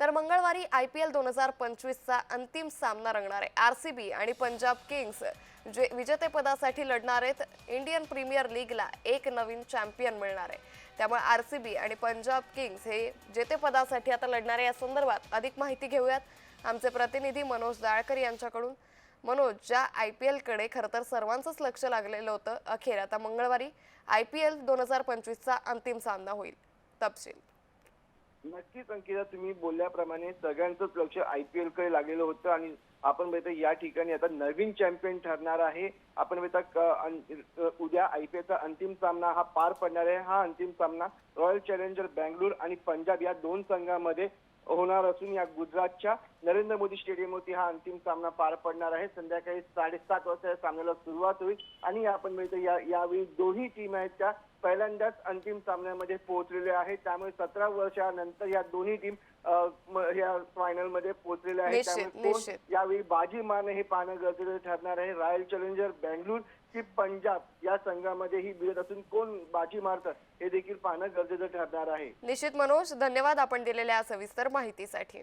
तर मंगळवारी I P L दोन हजार पंचवीसचा अंतिम सामना रंगणार आहे. आर सी बी आणि पंजाब किंग्स जे विजेतेपदासाठी लढणार आहेत इंडियन प्रीमियर लीगला एक नवीन चॅम्पियन मिळणार आहे. त्यामुळे आर सी बी आणि पंजाब किंग्स हे जेतेपदासाठी आता लढणार आहे. या संदर्भात अधिक माहिती घेऊयात. आमचे प्रतिनिधी मनोज दाळकर यांच्याकडून. मनोज ज्या आय पी एलकडे खरं तर सर्वांचंच लक्ष लागलेलं होतं अखेर आता मंगळवारी आय पी एल दोन हजार पंचवीसचा अंतिम सामना होईल. तपशील. नक्कीच अंकिता तुम्ही बोलल्याप्रमाणे सगळ्यांचंच लक्ष आयपीएलकडे लागलेलं होतं आणि आपण बघितलं या ठिकाणी आता नवीन चॅम्पियन ठरणार आहे. आपण बघितलं उद्या आय पी एलचा अंतिम सामना हा पार पडणार आहे. हा अंतिम सामना रॉयल चॅलेंजर बँगलोर आणि पंजाब या दोन संघामध्ये होणार असून या गुजरातच्या नरेंद्र मोदी स्टेडियमवरती हा अंतिम सामना पार पडणार आहे. संध्याकाळी साडेसात वाजता या सामन्याला सुरुवात होईल आणि आपण बघितलं या यावेळी दोन्ही टीम आहेत त्या पहिल्यांदाच अंतिम सामन्यामध्ये पोहोचलेल्या आहेत त्यामुळे सतरा वर्षानंतर या दोन्ही टीम या फायनलमध्ये पोहोचलेल्या आहेत त्यामुळे कोण. यावेळी बाजी मारणे हे पाहणं गरजेचं ठरणार आहे. रॉयल चॅलेंजर बँगलोर की पंजाब या संघामध्ये ही भिडत असून कोण बाजी मारतं हे देखील पाहणं गरजेचं ठरणार आहे. निश्चित मनोज. धन्यवाद आपण दिलेल्या सविस्तर माहितीसाठी.